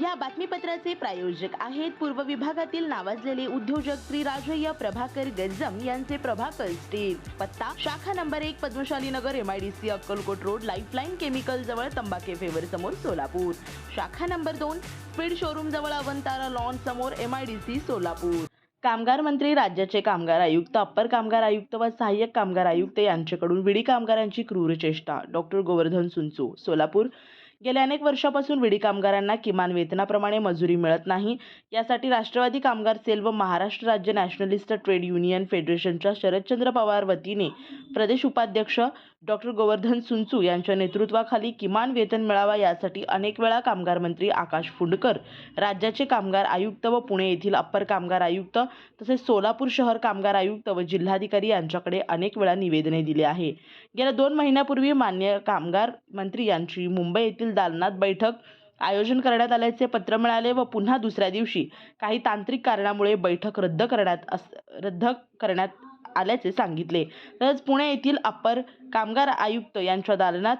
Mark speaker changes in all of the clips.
Speaker 1: या बातमीपत्राचे प्रायोजक आहेत पूर्व विभागातील नावाजलेले उद्योजक श्री राजय्य प्रभाकर गज्जम यांचे प्रभाकर स्टील पत्ता शाखा नंबर एक Padmashali Nagar M IDC Akkalkot road Lifeline chemical जवळ तंबाखे फेवर समोर सोलापूर. शाखा नंबर दोन स्पीड शोरूम जवळ अवंतारा लॉन समोर M I D C Solapur. कामगार मंत्री राज्याचे कामगार आयुक्त अप्पर कामगार आयुक्त व सहाय्यक कामगार आयुक्त यांच्याकडून विडी कामगारांची क्रूर चेष्टा. डॉक्टर गोवर्धन सुंचू सोलापूर. गेल्या अनेक वर्षापासून विडी कामगारांना किमान वेतनाप्रमाणे मजुरी मिळत नाही. यासाठी राष्ट्रवादी कामगार सेल व महाराष्ट्र राज्य नॅशनलिस्ट ट्रेड युनियन फेडरेशनच्या शरदचंद्र पवार वतीने प्रदेश उपाध्यक्ष डॉक्टर गोवर्धन सुंचू यांच्या नेतृत्वाखाली किमान वेतन मिळावा यासाठी अनेक वेळा कामगार मंत्री आकाश फुंडकर राज्याचे कामगार आयुक्त व पुणे येथील अप्पर कामगार आयुक्त तसेच सोलापूर शहर कामगार आयुक्त व जिल्हाधिकारी यांच्याकडे अनेक वेळा निवेदने दिली आहे. गेल्या दोन महिन्यापूर्वी मान्य कामगार मंत्री यांची मुंबई येथील दालनात बैठक आयोजन करण्यात आल्याचे पत्र मिळाले व पुन्हा दुसऱ्या दिवशी काही तांत्रिक कारणामुळे बैठक रद्द करण्यात अस रद्द करण्यात आल्याचे सांगितले. तसंच पुणे येथील अप्पर कामगार आयुक्त यांच्या दालनात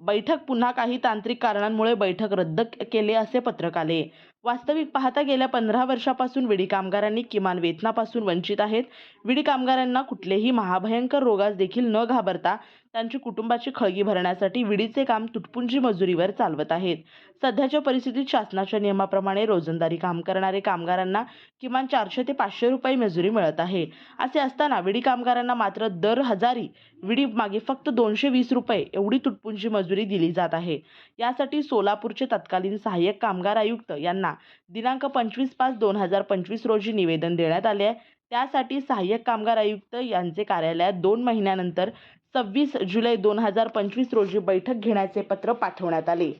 Speaker 1: बैठक पुन्हा काही तांत्रिक कारणांमुळे बैठक रद्द केले असे पत्रक आले. वास्तविक पाहता गेल्या पंधरा वर्षापासून विडी कामगारांनी किमान वेतनापासून वंचित आहेत. विडी कामगारांना कुठलेही महाभयंकर रोगास देखील न घाबरता त्यांची कुटुंबाची खळगी भरण्यासाठी विडीचे काम तुटपुंजी मजुरीवर चालवत आहेत. सध्याच्या परिस्थितीत शासनाच्या नियमाप्रमाणे रोजंदारी काम करणारे कामगारांना किमान चारशे ते पाचशे रुपये मजुरी मिळत आहे. असे असताना विडी कामगारांना मात्र दर हजारी विडी मागे फक्त दोनशे वीस रुपये एवढी तुटपुंजी मजुरी दिली जात आहे. यासाठी सोलापूरचे तत्कालीन सहाय्यक कामगार आयुक्त यांना दिनांक पंचवीस पाच दोन हजार पंचवीस रोजी निवेदन देण्यात आले आहे. त्यासाठी सहाय्यक कामगार आयुक्त यांचे कार्यालयात दोन महिन्यानंतर सव्वीस जुलै दोन हजार पंचवीस रोजी बैठक घेण्याचे पत्र पाठवण्यात आले.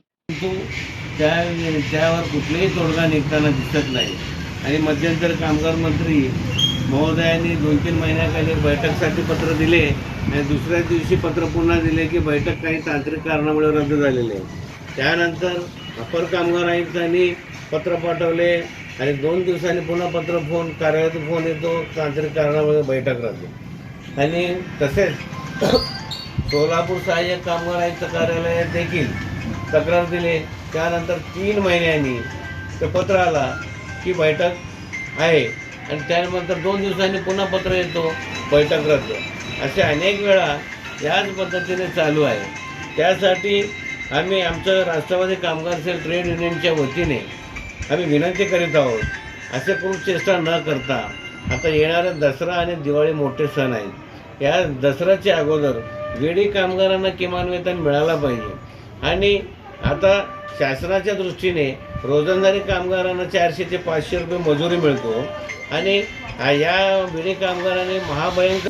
Speaker 2: त्या त्यावर कुठलाही तोडगा निघताना दिसत नाही. आणि मध्यंतर कामगार मंत्री महोदयांनी दोन तीन महिन्याखाली बैठकसाठी पत्र दिले आणि दुसऱ्या दिवशी पत्र पुन्हा दिले की बैठक काही तांत्रिक कारणामुळे रद्द झालेली आहे. त्यानंतर अपर कामगार आयुक्तांनी पत्र पाठवले आणि दोन दिवसांनी पुन्हा पत्र फोन कार्यालयात फोन येतो तांत्रिक कारणामुळे बैठक राहतो. आणि तसेच सोलापूर सहाय्यक कामगार आयुक्त कार्यालयात देखील तक्रार दिली. त्यानंतर तीन महिन्यांनी ते पत्र आला की बैठक आहे. आणि त्यानंतर दोन दिवसांनी पुन्हा पत्र येतो बैठक रद्द. असे अनेक वेळा याच पद्धतीने चालू आहे. त्यासाठी आम्ही आमचं राष्ट्रवादी कामगार सेल ट्रेड युनियनच्या वतीने आम्ही विनंती करीत आहोत असे करून चेष्टा न करता आता येणारा दसरा आणि दिवाळी मोठे सण आहेत. या दसऱ्याच्या अगोदर विडी कामगारांना किमान वेतन मिळायला पाहिजे. आणि आता शासनाच्या दृष्टीने रोजंदारी कामगारांना चारशे ते पाचशे रुपये मजुरी मिळतो. आणि या विडी कामगारांनी महाभयंकर